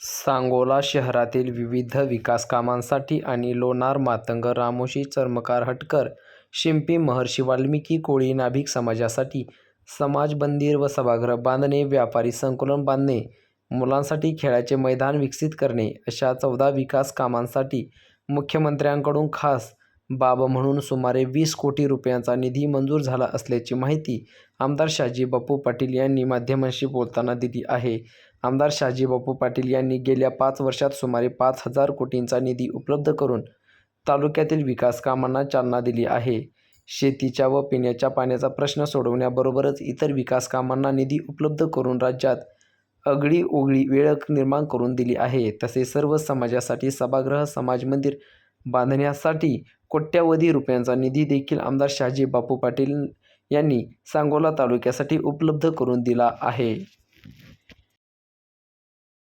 सांगोला शहरातील विविध विकासकामांसाठी आणि लोणार मातंग रामोशी चर्मकार हटकर शिंपी महर्षी वाल्मिकी कोळी नाभिक समाजासाठी समाज मंदिर व सभागृह बांधणे व्यापारी संकुलन बांधणे मुलांसाठी खेळाचे मैदान विकसित करणे अशा चौदा विकास कामांसाठी मुख्यमंत्र्यांकडून खास बाब म्हणून सुमारे वीस कोटी रुपयांचा निधी मंजूर झाला असल्याची माहिती आमदार शहाजी-बापू पाटील यांनी माध्यमांशी बोलताना दिली आहे. आमदार शहाजी-बापू पाटील यांनी गेल्या पाच वर्षात सुमारे पाच हजार कोटींचा निधी उपलब्ध करून तालुक्यातील विकास कामांना चालना दिली आहे. शेतीच्या व पिण्याच्या पाण्याचा प्रश्न सोडवण्याबरोबरच इतर विकास कामांना निधी उपलब्ध करून राज्यात अगळी-ओगळी वेळ निर्माण करून दिली आहे. तसेच सर्व समाजासाठी सभागृह, समाज मंदिर बांधण्यासाठी कोट्यवधी रुपयांचा निधी देखील आमदार शहाजी-बापू पाटील यांनी सांगोला तालुक्यासाठी उपलब्ध करून दिला आहे.